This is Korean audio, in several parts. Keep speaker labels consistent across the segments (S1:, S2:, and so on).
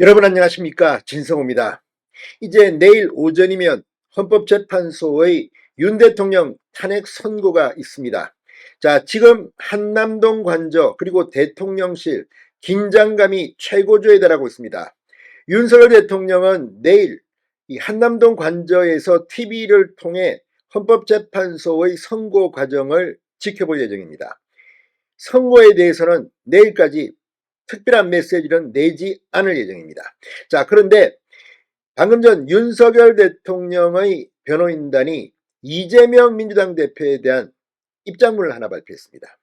S1: 여러분 안녕하십니까 진성호입니다. 이제 내일 오전이면 헌법재판소의 윤 대통령 탄핵 선고가 있습니다. 자 지금 한남동 관저 그리고 대통령실 긴장감이 최고조에 달하고 있습니다. 윤석열 대통령은 내일 이 한남동 관저에서 TV를 통해 헌법재판소의 선고 과정을 지켜볼 예정입니다. 선고에 대해서는 내일까지 특별한 메시지는 내지 않을 예정입니다. 자, 그런데 방금 전 윤석열 대통령의 변호인단이 이재명 민주당 대표에 대한 입장문을 하나 발표했습니다.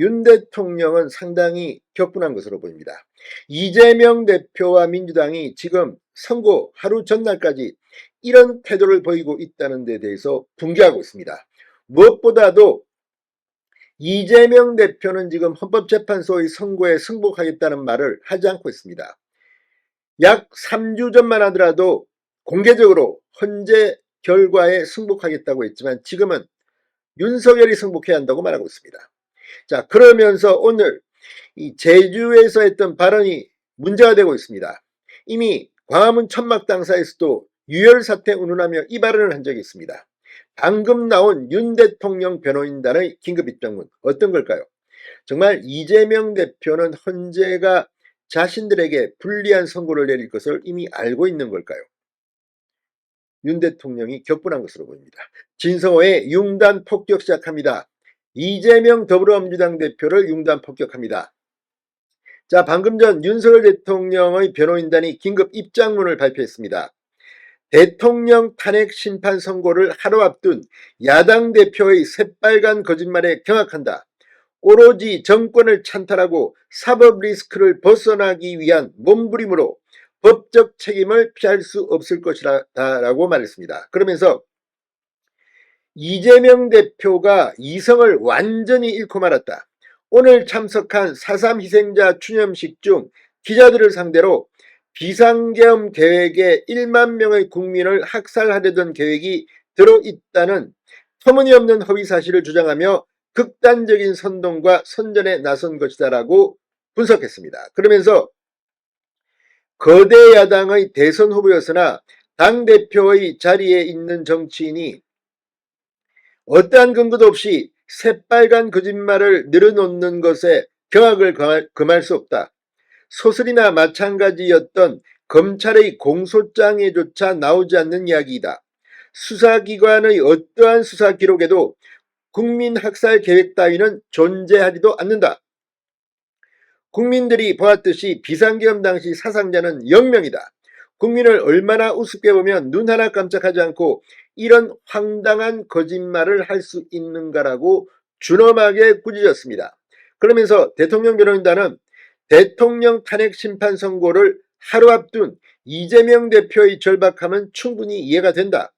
S1: 윤 대통령은 상당히 격분한 것으로 보입니다. 이재명 대표와 민주당이 지금 선고 하루 전날까지 이런 태도를 보이고 있다는 데 대해서 분개하고 있습니다. 무엇보다도 이재명 대표는 지금 헌법재판소의 선고에 승복하겠다는 말을 하지 않고 있습니다. 약 3주 전만 하더라도 공개적으로 헌재 결과에 승복하겠다고 했지만 지금은 윤석열이 승복해야 한다고 말하고 있습니다. 자, 그러면서 오늘 이 제주에서 했던 발언이 문제가 되고 있습니다. 이미 광화문 천막 당사에서도 유혈 사태 운운하며 이 발언을 한 적이 있습니다. 방금 나온 윤 대통령 변호인단의 긴급 입장문 어떤 걸까요? 정말 이재명 대표는 헌재가 자신들에게 불리한 선고를 내릴 것을 이미 알고 있는 걸까요? 윤 대통령이 격분한 것으로 보입니다. 진성호의 융단 폭격 시작합니다. 이재명 더불어민주당 대표를 융단 폭격합니다. 자, 방금 전 윤석열 대통령의 변호인단이 긴급 입장문을 발표했습니다. 대통령 탄핵 심판 선고를 하루 앞둔 야당 대표의 새빨간 거짓말에 경악한다. 오로지 정권을 찬탈하고 사법 리스크를 벗어나기 위한 몸부림으로 법적 책임을 피할 수 없을 것이라고 말했습니다. 그러면서 이재명 대표가 이성을 완전히 잃고 말았다. 오늘 참석한 4.3 희생자 추념식 중 기자들을 상대로 비상계엄 계획에 1만 명의 국민을 학살하려던 계획이 들어있다는 터무니없는 허위 사실을 주장하며 극단적인 선동과 선전에 나선 것이다라고 분석했습니다. 그러면서 거대 야당의 대선 후보였으나 당대표의 자리에 있는 정치인이 어떠한 근거도 없이 새빨간 거짓말을 늘어놓는 것에 경악을 금할 수 없다. 소설이나 마찬가지였던 검찰의 공소장에조차 나오지 않는 이야기이다. 수사기관의 어떠한 수사 기록에도 국민 학살 계획 따위는 존재하지도 않는다. 국민들이 보았듯이 비상계엄 당시 사상자는 0명이다. 국민을 얼마나 우습게 보면 눈 하나 깜짝하지 않고 이런 황당한 거짓말을 할 수 있는가라고 준엄하게 꾸짖었습니다. 그러면서 대통령 변호인단은 대통령 탄핵 심판 선고를 하루 앞둔 이재명 대표의 절박함은 충분히 이해가 된다.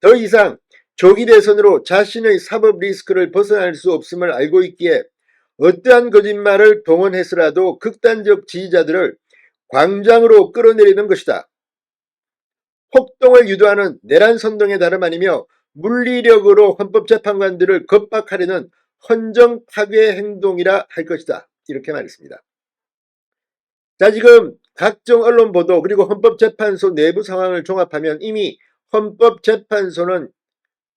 S1: 더 이상 조기 대선으로 자신의 사법 리스크를 벗어날 수 없음을 알고 있기에 어떠한 거짓말을 동원해서라도 극단적 지지자들을 광장으로 끌어내리는 것이다. 폭동을 유도하는 내란 선동에 다름 아니며 물리력으로 헌법재판관들을 겁박하려는 헌정 파괴 행동이라 할 것이다. 이렇게 말했습니다. 자, 지금 각종 언론 보도 그리고 헌법재판소 내부 상황을 종합하면 이미 헌법재판소는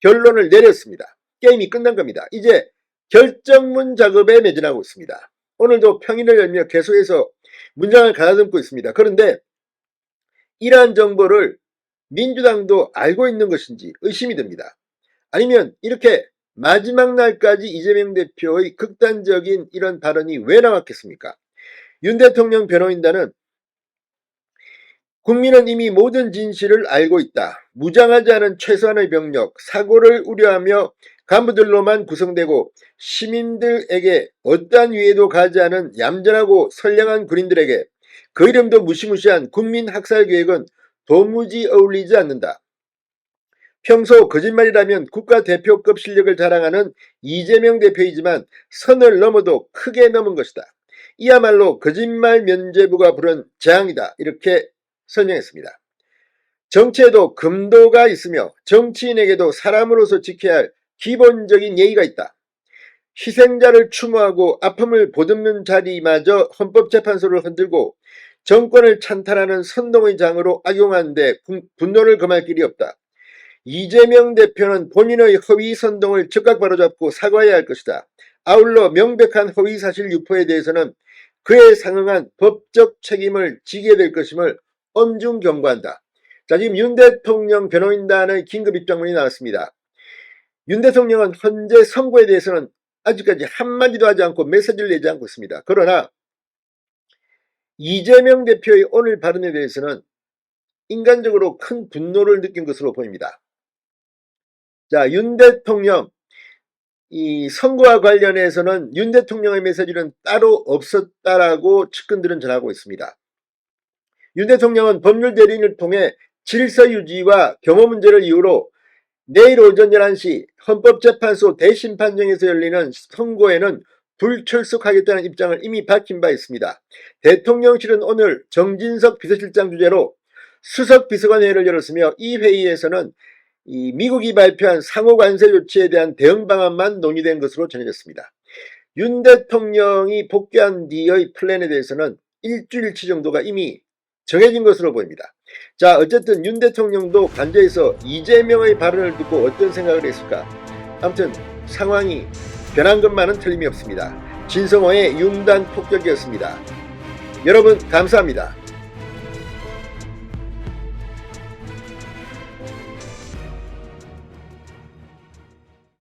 S1: 결론을 내렸습니다. 게임이 끝난 겁니다. 이제 결정문 작업에 매진하고 있습니다. 오늘도 평일을 열며 계속해서 문장을 가다듬고 있습니다. 그런데 이러한 정보를 민주당도 알고 있는 것인지 의심이 듭니다. 아니면 이렇게 마지막 날까지 이재명 대표의 극단적인 이런 발언이 왜 나왔겠습니까? 윤 대통령 변호인단은 국민은 이미 모든 진실을 알고 있다. 무장하지 않은 최소한의 병력, 사고를 우려하며 간부들로만 구성되고 시민들에게 어떠한 위해도 가지 않은 얌전하고 선량한 군인들에게 그 이름도 무시무시한 국민 학살 계획은 도무지 어울리지 않는다. 평소 거짓말이라면 국가대표급 실력을 자랑하는 이재명 대표이지만 선을 넘어도 크게 넘은 것이다. 이야말로 거짓말 면제부가 부른 재앙이다. 이렇게 설명했습니다. 정치에도 금도가 있으며 정치인에게도 사람으로서 지켜야 할 기본적인 예의가 있다. 희생자를 추모하고 아픔을 보듬는 자리마저 헌법재판소를 흔들고 정권을 찬탈하는 선동의 장으로 악용하는데 군- 분노를 금할 길이 없다. 이재명 대표는 본인의 허위 선동을 즉각 바로잡고 사과해야 할 것이다. 아울러 명백한 허위 사실 유포에 대해서는 그에 상응한 법적 책임을 지게 될 것임을 엄중 경고한다. 자, 지금 윤 대통령 변호인단의 긴급 입장문이 나왔습니다. 윤 대통령은 현재 선거에 대해서는 아직까지 한마디도 하지 않고 메시지를 내지 않고 있습니다. 그러나 이재명 대표의 오늘 발언에 대해서는 인간적으로 큰 분노를 느낀 것으로 보입니다. 자, 윤 대통령, 이 선거와 관련해서는 윤 대통령의 메시지는 따로 없었다라고 측근들은 전하고 있습니다. 윤 대통령은 법률 대리인을 통해 질서 유지와 경호 문제를 이유로 내일 오전 11시 헌법재판소 대심판정에서 열리는 선거에는 불출석하겠다는 입장을 이미 밝힌 바 있습니다. 대통령실은 오늘 정진석 비서실장 주재로 수석 비서관 회의를 열었으며 이 회의에서는 이 미국이 발표한 상호 관세 조치에 대한 대응 방안만 논의된 것으로 전해졌습니다. 윤 대통령이 복귀한 뒤의 플랜에 대해서는 일주일치 정도가 이미 정해진 것으로 보입니다. 자, 어쨌든 윤 대통령도 관저에서 이재명의 발언을 듣고 어떤 생각을 했을까? 아무튼 상황이 변한 것만은 틀림이 없습니다. 진성호의 융단 폭격이었습니다. 여러분 감사합니다.